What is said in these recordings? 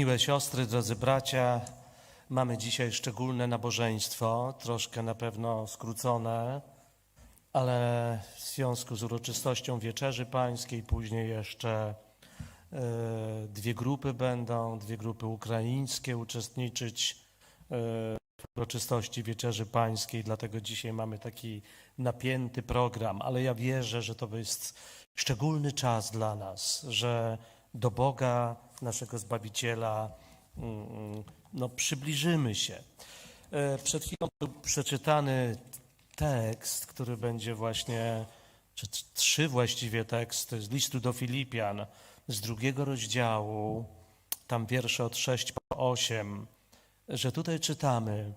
Miłe siostry, drodzy bracia, mamy dzisiaj szczególne nabożeństwo, troszkę na pewno skrócone, ale w związku z uroczystością Wieczerzy Pańskiej, później jeszcze e, dwie grupy będą, dwie grupy ukraińskie uczestniczyć e, w uroczystości Wieczerzy Pańskiej, dlatego dzisiaj mamy taki napięty program, ale ja wierzę, że to jest szczególny czas dla nas, że do Boga, naszego Zbawiciela, mm, no, przybliżymy się. E, Przed chwilą był przeczytany tekst, który będzie właśnie, czy trzy właściwie teksty z listu do Filipian z drugiego rozdziału, tam wiersze od 6 po 8, że tutaj czytamy,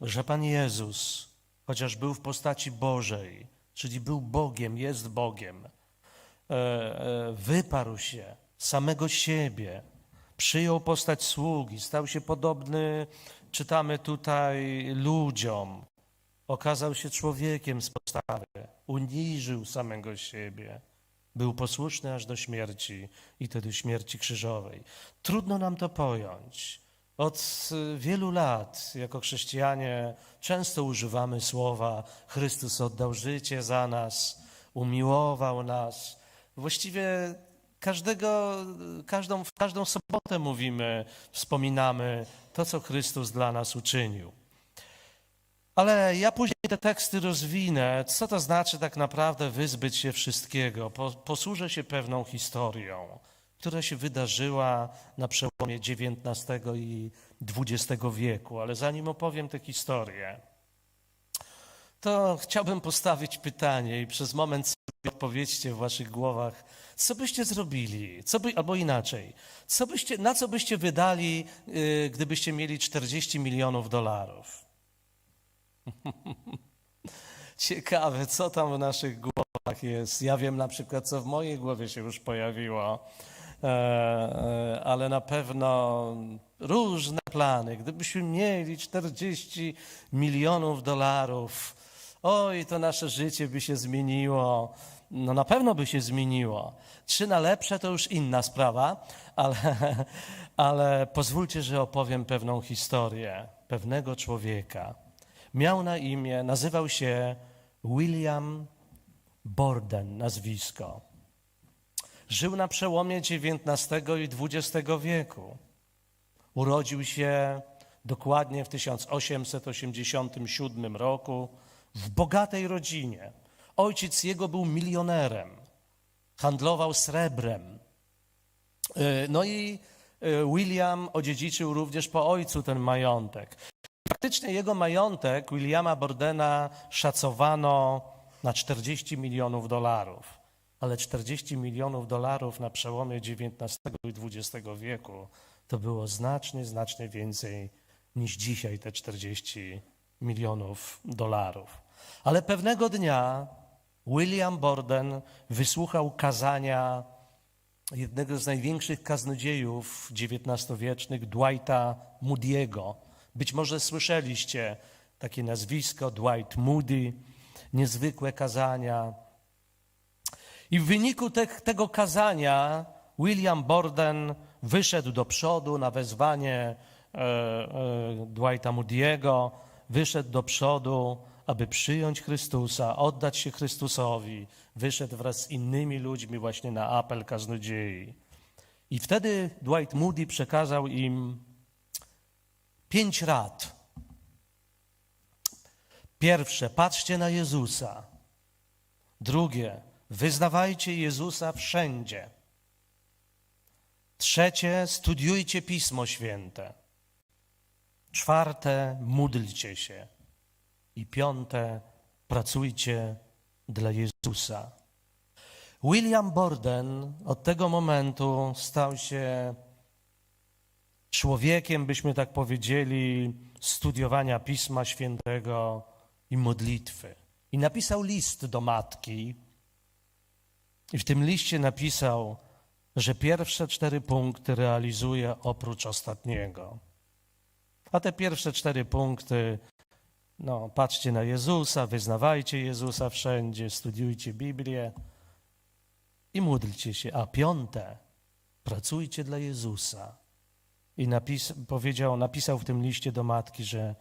że Pan Jezus, chociaż był w postaci Bożej, czyli był Bogiem, jest Bogiem, e, e, wyparł się samego siebie, przyjął postać sługi, stał się podobny, czytamy tutaj, ludziom, okazał się człowiekiem z postawy, uniżył samego siebie, był posłuszny aż do śmierci i to do śmierci krzyżowej. Trudno nam to pojąć. Od y, wielu lat, jako chrześcijanie, często używamy słowa Chrystus oddał życie za nas, umiłował nas. Właściwie każdego, każdą, każdą sobotę mówimy, wspominamy to, co Chrystus dla nas uczynił. Ale ja później te teksty rozwinę, co to znaczy tak naprawdę wyzbyć się wszystkiego. Po, posłużę się pewną historią, która się wydarzyła na przełomie XIX i XX wieku. Ale zanim opowiem tę historię, to chciałbym postawić pytanie i przez moment sobie odpowiedzcie w waszych głowach, co byście zrobili, co by, albo inaczej, co byście, na co byście wydali, yy, gdybyście mieli 40 milionów dolarów? Ciekawe, co tam w naszych głowach jest. Ja wiem na przykład, co w mojej głowie się już pojawiło, e, e, ale na pewno różne plany. Gdybyśmy mieli 40 milionów dolarów, oj, to nasze życie by się zmieniło. No na pewno by się zmieniło. Czy na lepsze, to już inna sprawa, ale, ale pozwólcie, że opowiem pewną historię pewnego człowieka. Miał na imię, nazywał się William Borden, nazwisko. Żył na przełomie XIX i XX wieku. Urodził się dokładnie w 1887 roku w bogatej rodzinie. Ojciec jego był milionerem, handlował srebrem. Yy, No i yy, William odziedziczył również po ojcu ten majątek. Faktycznie jego majątek Williama Bordena szacowano na 40 milionów dolarów. Ale 40 milionów dolarów na przełomie XIX i XX wieku to było znacznie, znacznie więcej niż dzisiaj te 40 milionów dolarów. Ale pewnego dnia William Borden wysłuchał kazania jednego z największych kaznodziejów XIX-wiecznych, Dwighta Moody'ego. Być może słyszeliście takie nazwisko, Dwight Moody, niezwykłe kazania. I w wyniku te, tego kazania William Borden wyszedł do przodu na wezwanie e, e, Dwighta Moody'ego, wyszedł do przodu, aby przyjąć Chrystusa, oddać się Chrystusowi. Wyszedł wraz z innymi ludźmi właśnie na apel kaznodziei. I wtedy Dwight Moody przekazał im pięć rad. Pierwsze, patrzcie na Jezusa. Drugie, wyznawajcie Jezusa wszędzie. Trzecie, studiujcie Pismo Święte. Czwarte, módlcie się. I piąte, pracujcie dla Jezusa. William Borden od tego momentu stał się człowiekiem, byśmy tak powiedzieli, studiowania Pisma Świętego i modlitwy. I napisał list do matki. I w tym liście napisał, że pierwsze cztery punkty realizuje oprócz ostatniego. A te pierwsze cztery punkty, no, patrzcie na Jezusa, wyznawajcie Jezusa wszędzie, studiujcie Biblię i módlcie się. A piąte, pracujcie dla Jezusa. i napis, powiedział, napisał w tym liście do matki, że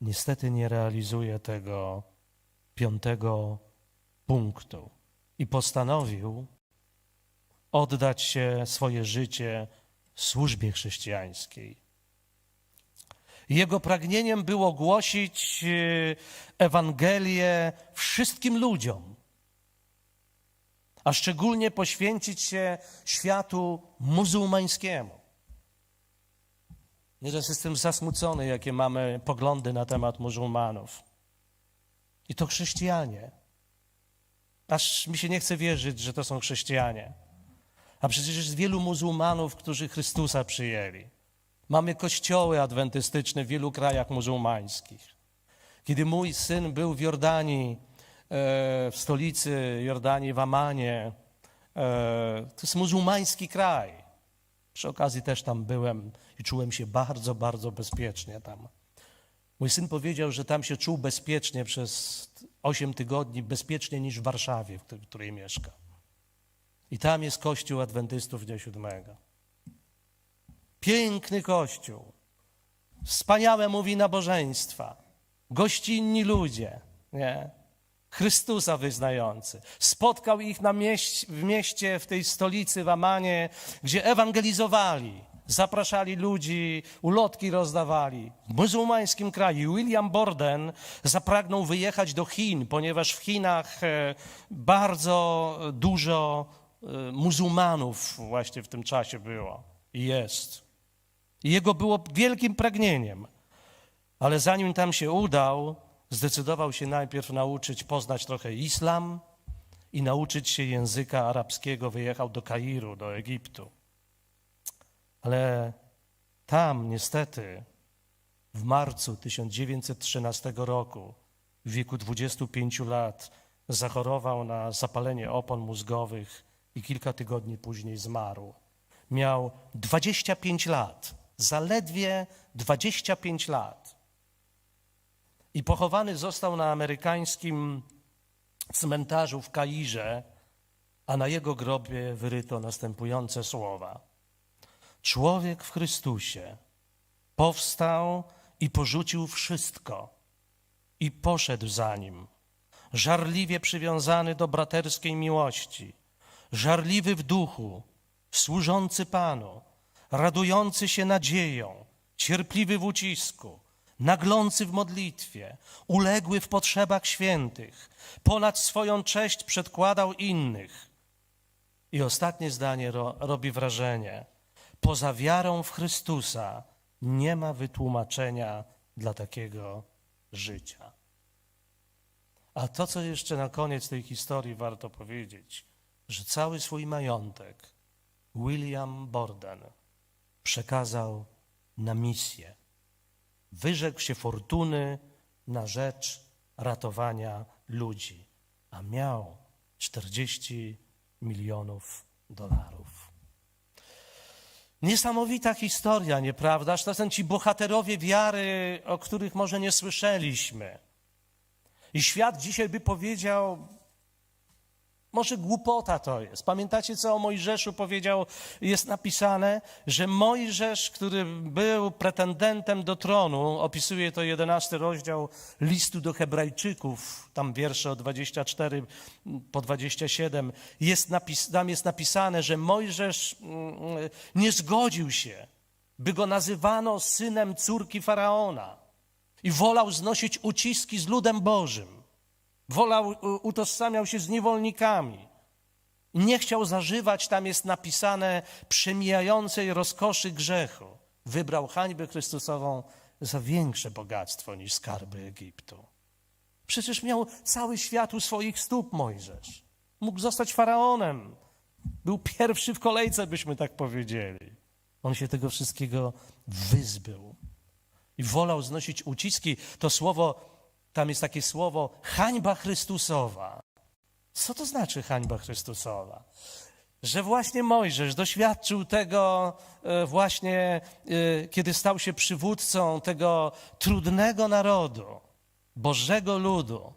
niestety nie realizuje tego piątego punktu. I postanowił oddać się swoje życie służbie chrześcijańskiej. Jego pragnieniem było głosić e, Ewangelię wszystkim ludziom, a szczególnie poświęcić się światu muzułmańskiemu. Nieraz jestem zasmucony, jakie mamy poglądy na temat muzułmanów. I to chrześcijanie. Aż mi się nie chce wierzyć, że to są chrześcijanie. A przecież jest wielu muzułmanów, którzy Chrystusa przyjęli. Mamy kościoły adwentystyczne w wielu krajach muzułmańskich. Kiedy mój syn był w Jordanii, e, w stolicy Jordanii, w Amanie, e, to jest muzułmański kraj. Przy okazji też tam byłem i czułem się bardzo, bardzo bezpiecznie tam. Mój syn powiedział, że tam się czuł bezpiecznie przez 8 tygodni, bezpiecznie niż w Warszawie, w której- mieszka. I tam jest kościół adwentystów dnia siódmego. Piękny kościół, wspaniałe mówi nabożeństwa, gościnni ludzie, nie? Chrystusa wyznający. Spotkał ich na mieś, w mieście, w tej stolicy, w Amanie, gdzie ewangelizowali, zapraszali ludzi, ulotki rozdawali. W muzułmańskim kraju William Borden zapragnął wyjechać do Chin, ponieważ w Chinach e, bardzo dużo e, muzułmanów właśnie w tym czasie było i jest. Jego było wielkim pragnieniem. Ale zanim tam się udał, zdecydował się najpierw nauczyć, poznać trochę islam i nauczyć się języka arabskiego. Wyjechał do Kairu, do Egiptu. Ale tam niestety w marcu 1913 roku, w wieku 25 lat, zachorował na zapalenie opon mózgowych i kilka tygodni później zmarł. Miał 25 lat, zaledwie 25 lat. I pochowany został na amerykańskim cmentarzu w Kairze, a na jego grobie wyryto następujące słowa. Człowiek w Chrystusie powstał i porzucił wszystko i poszedł za nim, żarliwie przywiązany do braterskiej miłości, żarliwy w duchu, służący Panu, radujący się nadzieją, cierpliwy w ucisku, naglący w modlitwie, uległy w potrzebach świętych, ponad swoją cześć przedkładał innych. I ostatnie zdanie ro, robi wrażenie. Poza wiarą w Chrystusa nie ma wytłumaczenia dla takiego życia. A to, co jeszcze na koniec tej historii warto powiedzieć, że cały swój majątek William Borden przekazał na misję. Wyrzekł się fortuny na rzecz ratowania ludzi, a miał 40 milionów dolarów. Niesamowita historia, nieprawdaż? To są ci bohaterowie wiary, o których może nie słyszeliśmy. I świat dzisiaj by powiedział, może głupota to jest. Pamiętacie, co o Mojżeszu powiedział? Jest napisane, że Mojżesz, który był pretendentem do tronu, opisuje to 11 rozdział listu do Hebrajczyków, tam wiersze od 24 po 27, jest napis, tam jest napisane, że Mojżesz mm, nie zgodził się, by go nazywano synem córki faraona i wolał znosić uciski z ludem Bożym. Wolał, u- utożsamiał się z niewolnikami. Nie chciał zażywać, tam jest napisane, przemijającej rozkoszy grzechu. Wybrał hańbę Chrystusową za większe bogactwo niż skarby Egiptu. Przecież miał cały świat u swoich stóp Mojżesz. Mógł zostać faraonem. Był pierwszy w kolejce, byśmy tak powiedzieli. On się tego wszystkiego wyzbył i wolał znosić uciski. To słowo, tam jest takie słowo hańba Chrystusowa. Co to znaczy hańba Chrystusowa? Że właśnie Mojżesz doświadczył tego e, właśnie, e, kiedy stał się przywódcą tego trudnego narodu, Bożego ludu.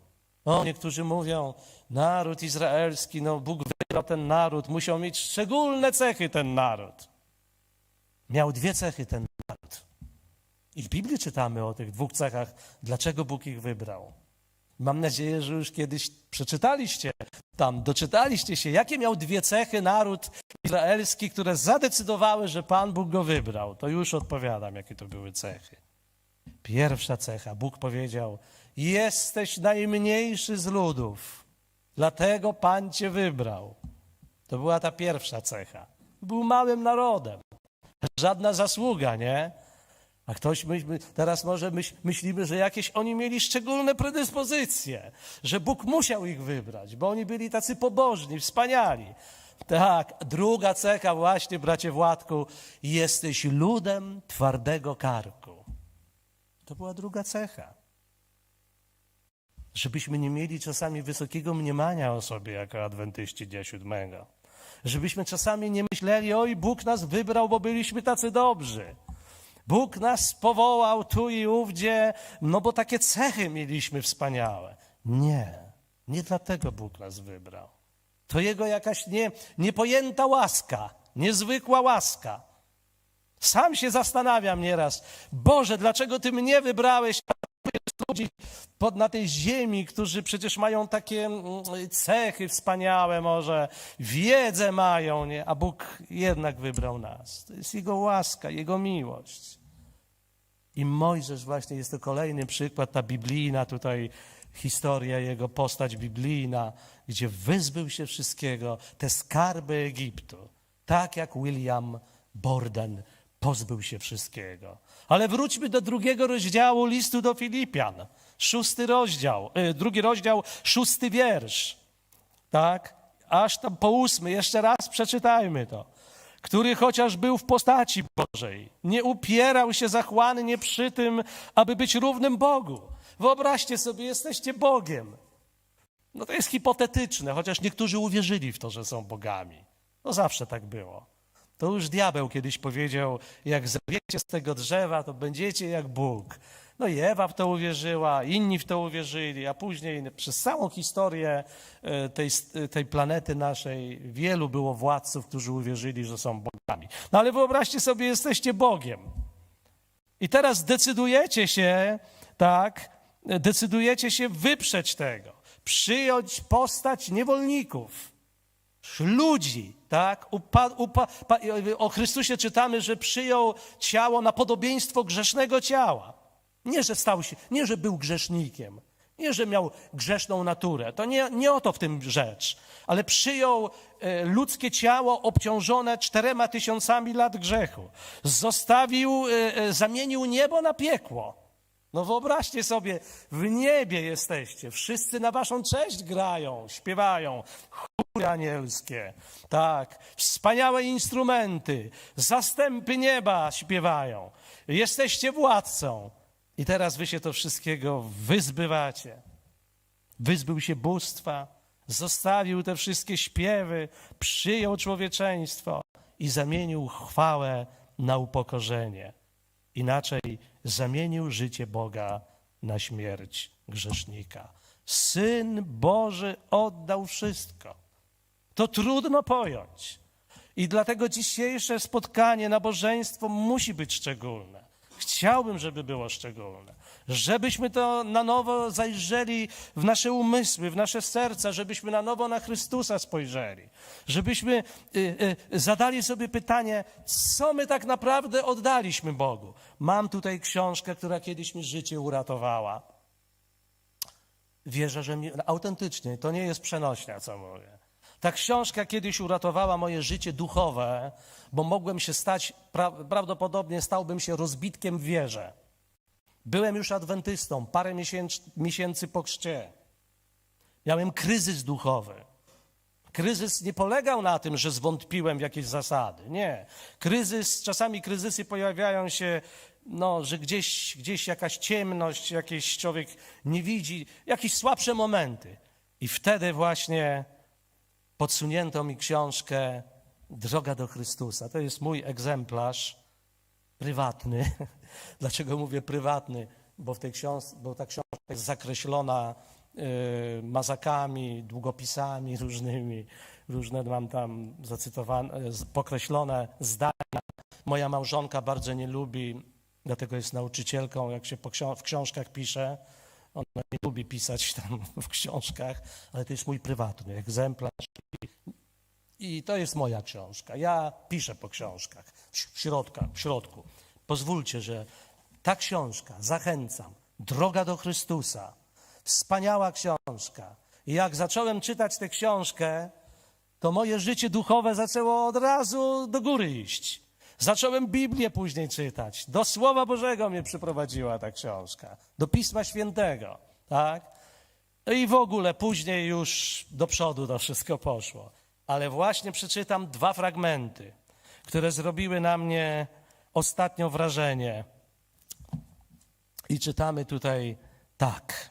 O, niektórzy mówią, naród izraelski, no Bóg wybrał ten naród, musiał mieć szczególne cechy ten naród. Miał dwie cechy ten I w Biblii czytamy o tych dwóch cechach, dlaczego Bóg ich wybrał. Mam nadzieję, że już kiedyś przeczytaliście tam, doczytaliście się, jakie miał dwie cechy naród izraelski, które zadecydowały, że Pan Bóg go wybrał. To już odpowiadam, jakie to były cechy. Pierwsza cecha, Bóg powiedział: Jesteś najmniejszy z ludów, dlatego Pan cię wybrał. To była ta pierwsza cecha. Był małym narodem. Żadna zasługa, nie? A ktoś my, teraz może myśl, myślimy, że jakieś oni mieli szczególne predyspozycje, że Bóg musiał ich wybrać, bo oni byli tacy pobożni, wspaniali. Tak, druga cecha właśnie, bracie Władku, jesteś ludem twardego karku. To była druga cecha. Żebyśmy nie mieli czasami wysokiego mniemania o sobie jako adwentyści dnia siódmego. Żebyśmy czasami nie myśleli, oj, Bóg nas wybrał, bo byliśmy tacy dobrzy. Bóg nas powołał tu i ówdzie, no bo takie cechy mieliśmy wspaniałe. Nie, nie dlatego Bóg nas wybrał. To Jego jakaś nie, niepojęta łaska, niezwykła łaska. Sam się zastanawiam nieraz, Boże, dlaczego Ty mnie wybrałeś, ludzi pod, na tej ziemi, którzy przecież mają takie mm, cechy wspaniałe może, wiedzę mają, nie? a Bóg jednak wybrał nas. To jest Jego łaska, Jego miłość. I Mojżesz właśnie jest to kolejny przykład, ta biblijna tutaj historia, jego postać biblijna, gdzie wyzbył się wszystkiego, te skarby Egiptu, tak jak William Borden pozbył się wszystkiego. Ale wróćmy do drugiego rozdziału listu do Filipian. Szósty rozdział, y, drugi rozdział, szósty wiersz. Tak? Aż tam po ósmy, jeszcze raz przeczytajmy to. Który chociaż był w postaci Bożej, nie upierał się zachłannie przy tym, aby być równym Bogu. Wyobraźcie sobie, jesteście Bogiem. No to jest hipotetyczne, chociaż niektórzy uwierzyli w to, że są bogami. No zawsze tak było. To już diabeł kiedyś powiedział, jak zerwiecie z tego drzewa, to będziecie jak Bóg. No i Ewa w to uwierzyła, inni w to uwierzyli, a później przez całą historię e, tej, tej planety naszej wielu było władców, którzy uwierzyli, że są bogami. No ale wyobraźcie sobie, jesteście Bogiem. I teraz decydujecie się, tak, decydujecie się wyprzeć tego, przyjąć postać niewolników ludzi, tak? Upa, upa, pa, o Chrystusie czytamy, że przyjął ciało na podobieństwo grzesznego ciała. Nie, że stał się, nie, że był grzesznikiem, nie, że miał grzeszną naturę. To nie, nie o to w tym rzecz, ale przyjął e, ludzkie ciało obciążone czterema tysiącami lat grzechu. Zostawił, e, e, zamienił niebo na piekło. No wyobraźcie sobie, w niebie jesteście, wszyscy na waszą cześć grają, śpiewają, chóry anielskie, tak, wspaniałe instrumenty, zastępy nieba śpiewają. Jesteście władcą i teraz wy się to wszystkiego wyzbywacie. Wyzbył się bóstwa, zostawił te wszystkie śpiewy, przyjął człowieczeństwo i zamienił chwałę na upokorzenie. Inaczej zamienił życie Boga na śmierć grzesznika. Syn Boży oddał wszystko. To trudno pojąć. I dlatego dzisiejsze spotkanie, nabożeństwo musi być szczególne. Chciałbym, żeby było szczególne. Żebyśmy to na nowo zajrzeli w nasze umysły, w nasze serca, żebyśmy na nowo na Chrystusa spojrzeli. Żebyśmy y, y, zadali sobie pytanie, co my tak naprawdę oddaliśmy Bogu. Mam tutaj książkę, która kiedyś mi życie uratowała. Wierzę, że mi, autentycznie, to nie jest przenośnia, co mówię. Ta książka kiedyś uratowała moje życie duchowe, bo mogłem się stać, pra, prawdopodobnie stałbym się rozbitkiem w wierze. Byłem już adwentystą, parę miesięcy, miesięcy po chrzcie. Miałem kryzys duchowy. Kryzys nie polegał na tym, że zwątpiłem w jakieś zasady. Nie. Kryzys, czasami kryzysy pojawiają się, no, że gdzieś, gdzieś jakaś ciemność, jakiś człowiek nie widzi, jakieś słabsze momenty. I wtedy właśnie podsunięto mi książkę Droga do Chrystusa. To jest mój egzemplarz prywatny. Dlaczego mówię prywatny? Bo, w tej książ- bo ta książka jest zakreślona y, mazakami, długopisami różnymi. Różne mam tam zacytowane, z- pokreślone zdania. Moja małżonka bardzo nie lubi dlatego jest nauczycielką, jak się po ksią- w książkach pisze. Ona nie lubi pisać tam w książkach, ale to jest mój prywatny egzemplarz. I to jest moja książka. Ja piszę po książkach, w środka, w środku. Pozwólcie, że ta książka, zachęcam, Droga do Chrystusa, wspaniała książka. I jak zacząłem czytać tę książkę, to moje życie duchowe zaczęło od razu do góry iść. Zacząłem Biblię później czytać. Do Słowa Bożego mnie przyprowadziła ta książka. Do Pisma Świętego, tak? No I w ogóle później już do przodu to wszystko poszło. Ale właśnie przeczytam dwa fragmenty, które zrobiły na mnie ostatnio wrażenie. I czytamy tutaj tak.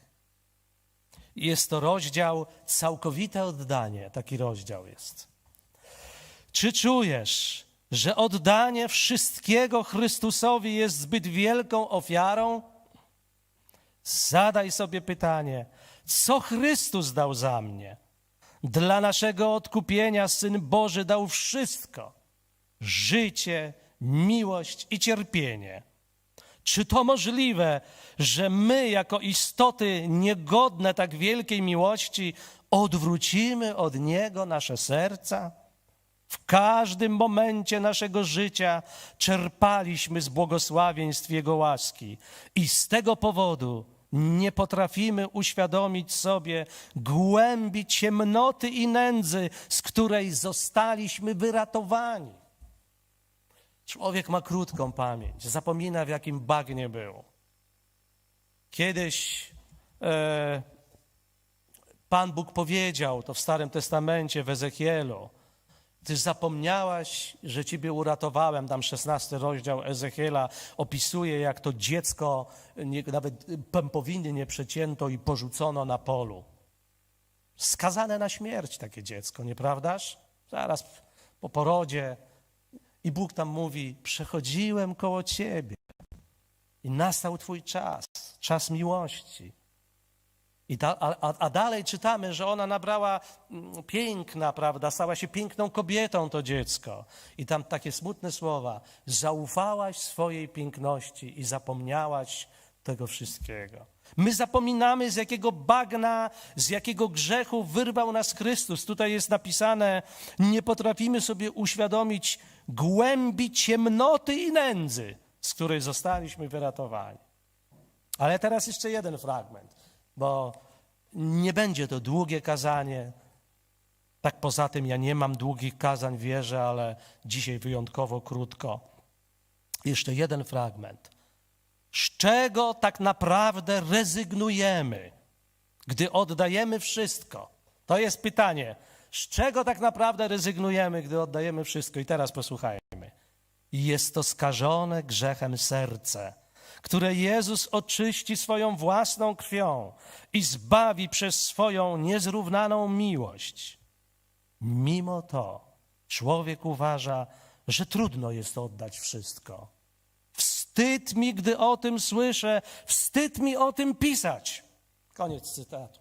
Jest to rozdział całkowite oddanie, taki rozdział jest. Czy czujesz, że oddanie wszystkiego Chrystusowi jest zbyt wielką ofiarą? Zadaj sobie pytanie, co Chrystus dał za mnie? Dla naszego odkupienia Syn Boży dał wszystko: życie, miłość i cierpienie. Czy to możliwe, że my, jako istoty niegodne tak wielkiej miłości, odwrócimy od Niego nasze serca? W każdym momencie naszego życia czerpaliśmy z błogosławieństw Jego łaski i z tego powodu nie potrafimy uświadomić sobie głębi ciemnoty i nędzy, z której zostaliśmy wyratowani. Człowiek ma krótką pamięć, zapomina w jakim bagnie był. Kiedyś e, Pan Bóg powiedział to w Starym Testamencie, w Ezechielu, ty zapomniałaś, że Ciebie uratowałem. Tam 16 rozdział Ezechiela opisuje, jak to dziecko, nie, nawet pępowiny nie przecięto i porzucono na polu. Skazane na śmierć takie dziecko, nieprawdaż? Zaraz po porodzie. I Bóg tam mówi: Przechodziłem koło Ciebie i nastał Twój czas, czas miłości. I a- a dalej czytamy, że ona nabrała mm, piękna, prawda? Stała się piękną kobietą to dziecko. I tam takie smutne słowa. Zaufałaś swojej piękności i zapomniałaś tego wszystkiego. My zapominamy, z jakiego bagna, z jakiego grzechu wyrwał nas Chrystus. Tutaj jest napisane, nie potrafimy sobie uświadomić głębi ciemnoty i nędzy, z której zostaliśmy wyratowani. Ale teraz jeszcze jeden fragment, bo nie będzie to długie kazanie. Tak poza tym ja nie mam długich kazań, wierzę, ale dzisiaj wyjątkowo krótko. Jeszcze jeden fragment. Z czego tak naprawdę rezygnujemy, gdy oddajemy wszystko? To jest pytanie. Z czego tak naprawdę rezygnujemy, gdy oddajemy wszystko? I teraz posłuchajmy. Jest to skażone grzechem serce, które Jezus oczyści swoją własną krwią i zbawi przez swoją niezrównaną miłość. Mimo to człowiek uważa, że trudno jest oddać wszystko. Wstyd mi, gdy o tym słyszę, wstyd mi o tym pisać. Koniec cytatu.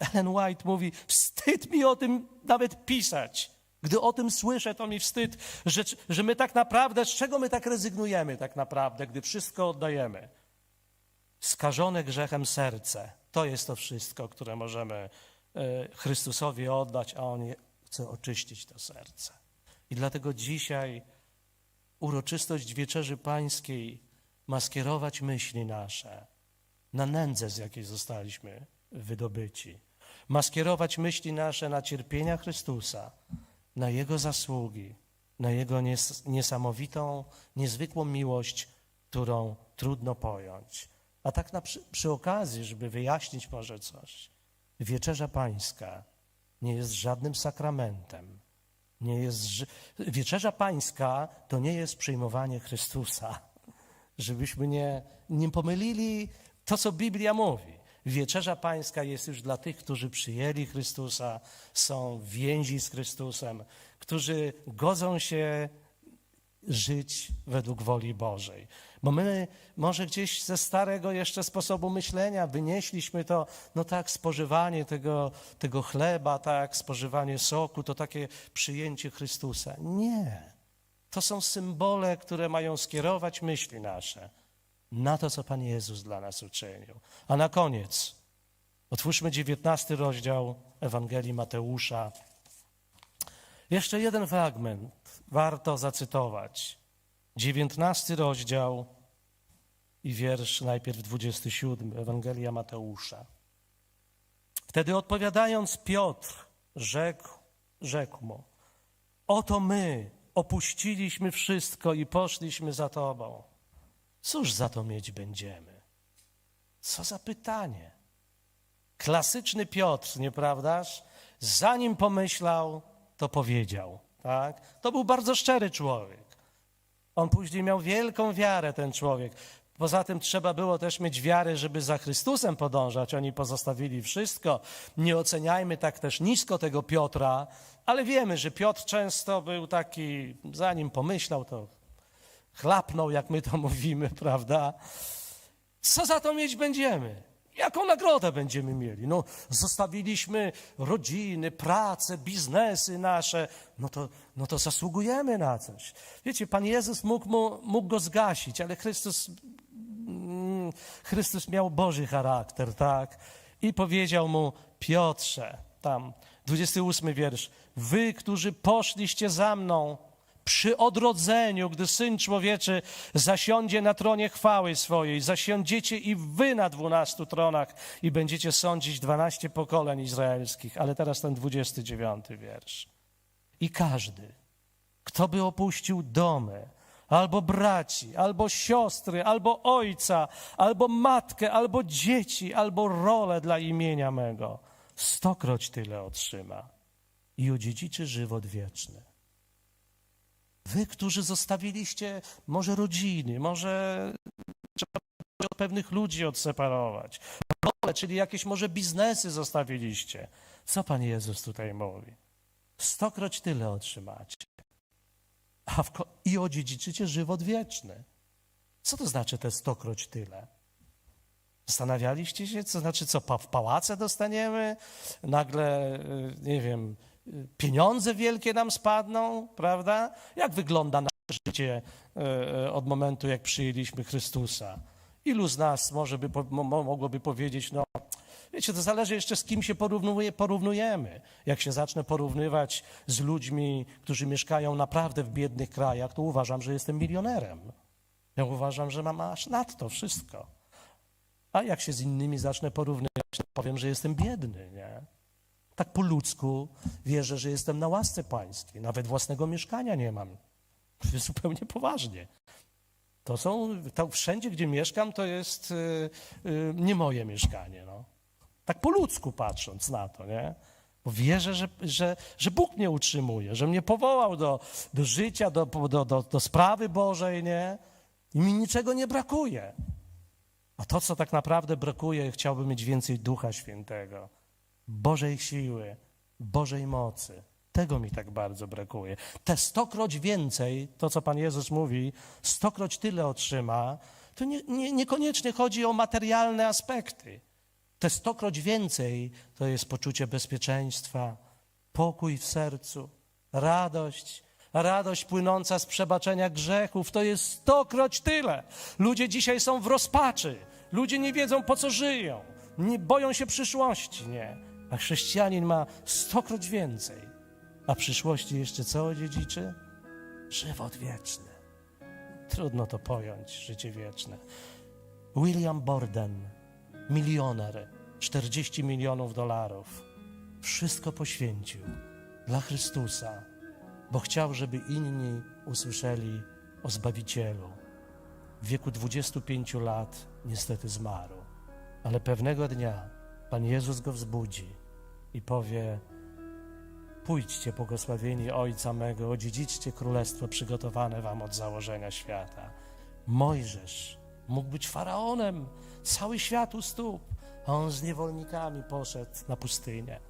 Ellen White mówi: Wstyd mi o tym nawet pisać. Gdy o tym słyszę, to mi wstyd, że, że my tak naprawdę, z czego my tak rezygnujemy, tak naprawdę, gdy wszystko oddajemy. Skażone grzechem serce to jest to wszystko, które możemy e, Chrystusowi oddać, a On chce oczyścić to serce. I dlatego dzisiaj uroczystość Wieczerzy Pańskiej ma skierować myśli nasze na nędzę, z jakiej zostaliśmy wydobyci. Ma skierować myśli nasze na cierpienia Chrystusa, na Jego zasługi, na Jego nies- niesamowitą, niezwykłą miłość, którą trudno pojąć. A tak na przy, przy okazji, żeby wyjaśnić może coś, Wieczerza Pańska nie jest żadnym sakramentem. Nie jest, Wieczerza Pańska to nie jest przyjmowanie Chrystusa żebyśmy nie, nie pomylili to, co Biblia mówi. Wieczerza Pańska jest już dla tych, którzy przyjęli Chrystusa, są więzi z Chrystusem, którzy godzą się żyć według woli Bożej. Bo my może gdzieś ze starego jeszcze sposobu myślenia wynieśliśmy to, no tak, spożywanie tego, tego chleba, tak, spożywanie soku, to takie przyjęcie Chrystusa. Nie. To są symbole, które mają skierować myśli nasze na to, co Pan Jezus dla nas uczynił. A na koniec otwórzmy 19 rozdział Ewangelii Mateusza. Jeszcze jeden fragment warto zacytować. 19 rozdział i wiersz najpierw 27, Ewangelia Mateusza. Wtedy odpowiadając Piotr rzekł, rzekł mu, oto my opuściliśmy wszystko i poszliśmy za Tobą. Cóż za to mieć będziemy? Co za pytanie. Klasyczny Piotr, nieprawdaż? Zanim pomyślał, to powiedział. Tak? To był bardzo szczery człowiek. On później miał wielką wiarę, ten człowiek. Poza tym trzeba było też mieć wiarę, żeby za Chrystusem podążać. Oni pozostawili wszystko. Nie oceniajmy tak też nisko tego Piotra, ale wiemy, że Piotr często był taki, zanim pomyślał, to chlapnął, jak my to mówimy, prawda? Co za to mieć będziemy? Jaką nagrodę będziemy mieli? No, zostawiliśmy rodziny, pracę, biznesy nasze. No to, no to zasługujemy na coś. Wiecie, Pan Jezus mógł, mu, mógł go zgasić, ale Chrystus, mm, Chrystus miał Boży charakter, tak? I powiedział mu, Piotrze, tam, 28 wiersz, wy, którzy poszliście za mną, przy odrodzeniu, gdy Syn Człowieczy zasiądzie na tronie chwały swojej, zasiądziecie i wy na dwunastu tronach i będziecie sądzić dwanaście pokoleń izraelskich. Ale teraz ten dwudziesty dziewiąty wiersz. I każdy, kto by opuścił domy, albo braci, albo siostry, albo ojca, albo matkę, albo dzieci, albo rolę dla imienia mego, stokroć tyle otrzyma i odziedziczy żywot wieczny. Wy, którzy zostawiliście może rodziny, może trzeba od pewnych ludzi odseparować, czyli jakieś może biznesy zostawiliście. Co Pan Jezus tutaj mówi? Stokroć tyle otrzymacie. A w, I odziedziczycie żywot wieczny. Co to znaczy te stokroć tyle? Zastanawialiście się, co znaczy, co w pałace dostaniemy? Nagle, y, nie wiem, pieniądze wielkie nam spadną, prawda? Jak wygląda nasze życie y, y, od momentu, jak przyjęliśmy Chrystusa? Ilu z nas może by, mogłoby powiedzieć, no, wiecie, to zależy jeszcze z kim się porównuje, porównujemy. Jak się zacznę porównywać z ludźmi, którzy mieszkają naprawdę w biednych krajach, to uważam, że jestem milionerem. Ja uważam, że mam aż nadto wszystko. A jak się z innymi zacznę porównywać, to powiem, że jestem biedny, nie? Tak po ludzku wierzę, że jestem na łasce pańskiej. Nawet własnego mieszkania nie mam. Zupełnie poważnie. To są, to wszędzie, gdzie mieszkam, to jest y, y, nie moje mieszkanie. No. Tak po ludzku patrząc na to, nie? Bo wierzę, że, że, że Bóg mnie utrzymuje, że mnie powołał do, do życia, do, do, do, do sprawy Bożej, nie? I mi niczego nie brakuje. A to, co tak naprawdę brakuje, chciałbym mieć więcej Ducha Świętego, Bożej siły, Bożej mocy. Tego mi tak bardzo brakuje. Te stokroć więcej, to co Pan Jezus mówi, stokroć tyle otrzyma, to nie, nie, niekoniecznie chodzi o materialne aspekty. Te stokroć więcej to jest poczucie bezpieczeństwa, pokój w sercu, radość, radość płynąca z przebaczenia grzechów. To jest stokroć tyle. Ludzie dzisiaj są w rozpaczy. Ludzie nie wiedzą, po co żyją. Nie boją się przyszłości, nie. A chrześcijanin ma stokroć więcej. A przyszłości jeszcze co odziedziczy? Żywot wieczny. Trudno to pojąć, życie wieczne. William Borden, milioner, 40 milionów dolarów, wszystko poświęcił dla Chrystusa, bo chciał, żeby inni usłyszeli o Zbawicielu. W wieku 25 lat niestety zmarł, ale pewnego dnia Pan Jezus go wzbudzi i powie: Pójdźcie, błogosławieni Ojca mego, odziedziczcie królestwo przygotowane wam od założenia świata. Mojżesz mógł być faraonem, cały świat u stóp, a on z niewolnikami poszedł na pustynię.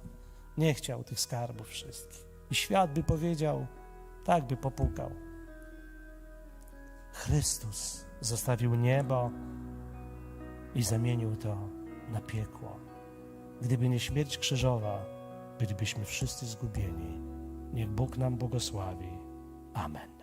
Nie chciał tych skarbów wszystkich. I świat by powiedział, tak by popukał. Chrystus zostawił niebo i zamienił to na piekło. Gdyby nie śmierć krzyżowa, bylibyśmy wszyscy zgubieni. Niech Bóg nam błogosławi. Amen.